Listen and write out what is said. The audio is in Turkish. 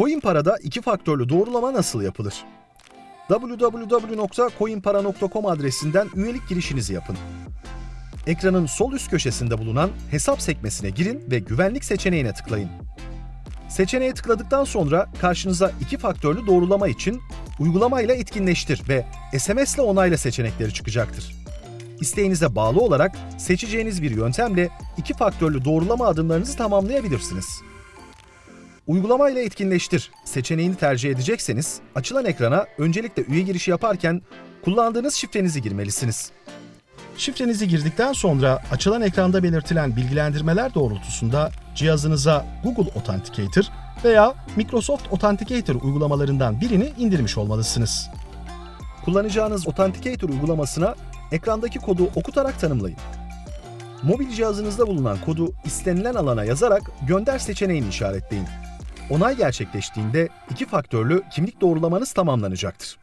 CoinPara'da iki faktörlü doğrulama nasıl yapılır? www.coinpara.com adresinden üyelik girişinizi yapın. Ekranın sol üst köşesinde bulunan hesap sekmesine girin ve güvenlik seçeneğine tıklayın. Seçeneğe tıkladıktan sonra karşınıza iki faktörlü doğrulama için uygulamayla etkinleştir ve SMS ile onayla seçenekleri çıkacaktır. İsteğinize bağlı olarak seçeceğiniz bir yöntemle iki faktörlü doğrulama adımlarınızı tamamlayabilirsiniz. Uygulamayla etkinleştir seçeneğini tercih edecekseniz açılan ekrana öncelikle üye girişi yaparken kullandığınız şifrenizi girmelisiniz. Şifrenizi girdikten sonra açılan ekranda belirtilen bilgilendirmeler doğrultusunda cihazınıza Google Authenticator veya Microsoft Authenticator uygulamalarından birini indirmiş olmalısınız. Kullanacağınız Authenticator uygulamasına ekrandaki kodu okutarak tanımlayın. Mobil cihazınızda bulunan kodu istenilen alana yazarak gönder seçeneğini işaretleyin. Onay gerçekleştiğinde iki faktörlü kimlik doğrulamanız tamamlanacaktır.